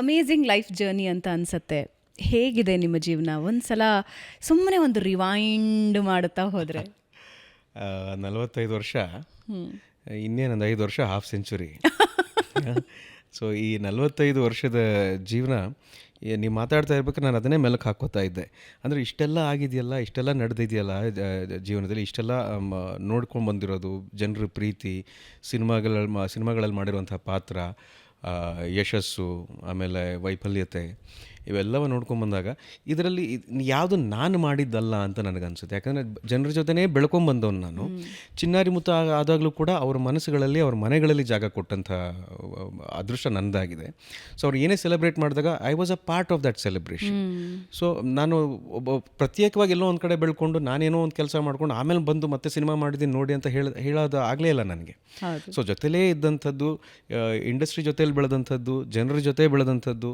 Amazing life journey ಅಂತ ಅನ್ಸತ್ತೆ. ಹೇಗಿದೆ ನಿಮ್ಮ ಜೀವನ? ಒಂದ್ಸಲ ಸುಮ್ಮನೆ ಒಂದು ರಿವೈಂಡ್ ಮಾಡುತ್ತಾ ಹೋದರೆ. ನಲವತ್ತೈದು ವರ್ಷ. ಇನ್ನೇನೊಂದು ಐದು ವರ್ಷ ಹಾಫ್ ಸೆಂಚುರಿ ಸೊ ಈ ನಲವತ್ತೈದು ವರ್ಷದ ಜೀವನ ನೀವು ಮಾತಾಡ್ತಾ ಇರ್ಬೇಕು ನಾನು ಅದನ್ನೇ ಮೆಲುಕು ಹಾಕೋತಾ ಇದ್ದೆ. ಅಂದರೆ ಇಷ್ಟೆಲ್ಲ ಆಗಿದೆಯಲ್ಲ ಇಷ್ಟೆಲ್ಲ ನಡೆದಿದೆಯಲ್ಲ ಜೀವನದಲ್ಲಿ ಇಷ್ಟೆಲ್ಲ ನೋಡ್ಕೊಂಡು ಬಂದಿರೋದು ಜನರ ಪ್ರೀತಿ ಸಿನಿಮಾಗಳಲ್ಲಿ ಸಿನಿಮಾಗಳಲ್ಲಿ ಮಾಡಿರುವಂಥ ಪಾತ್ರ ಯಶಸ್ಸು ಆಮೇಲೆ ವೈಫಲ್ಯತೆ ಇವೆಲ್ಲವ ನೋಡ್ಕೊಂಡು ಬಂದಾಗ ಇದರಲ್ಲಿ ಯಾವುದು ನಾನು ಮಾಡಿದ್ದಲ್ಲ ಅಂತ ನನಗನ್ಸುತ್ತೆ. ಯಾಕಂದರೆ ಜನರ ಜೊತೆನೇ ಬೆಳ್ಕೊಂಬಂದವನು ನಾನು. ಚಿನ್ನಾರಿ ಮುತ್ತ ಆದಾಗಲೂ ಕೂಡ ಅವ್ರ ಮನಸ್ಸುಗಳಲ್ಲಿ ಅವ್ರ ಮನೆಗಳಲ್ಲಿ ಜಾಗ ಕೊಟ್ಟಂಥ ಅದೃಷ್ಟ ನನ್ನದಾಗಿದೆ ಸೊ ಅವ್ರು ಏನೇ ಸೆಲೆಬ್ರೇಟ್ ಮಾಡಿದಾಗ I was a part of that celebration. So ನಾನು ಒಬ್ಬ ಪ್ರತ್ಯೇಕವಾಗಿ ಎಲ್ಲೋ ಒಂದು ಕಡೆ ಬೆಳ್ಕೊಂಡು ನಾನೇನೋ ಒಂದು ಕೆಲಸ ಮಾಡ್ಕೊಂಡು ಆಮೇಲೆ ಬಂದು ಮತ್ತೆ ಸಿನಿಮಾ ಮಾಡಿದ್ದೀನಿ ನೋಡಿ ಅಂತ ಹೇಳ ಹೇಳೋದು ಆಗಲೇ ಇಲ್ಲ ನನಗೆ. ಸೊ ಜೊತೆಲೇ ಇದ್ದಂಥದ್ದು ಇಂಡಸ್ಟ್ರಿ ಜೊತೆಲಿ ಬೆಳೆದಂಥದ್ದು ಜನರ ಜೊತೆ ಬೆಳೆದಂಥದ್ದು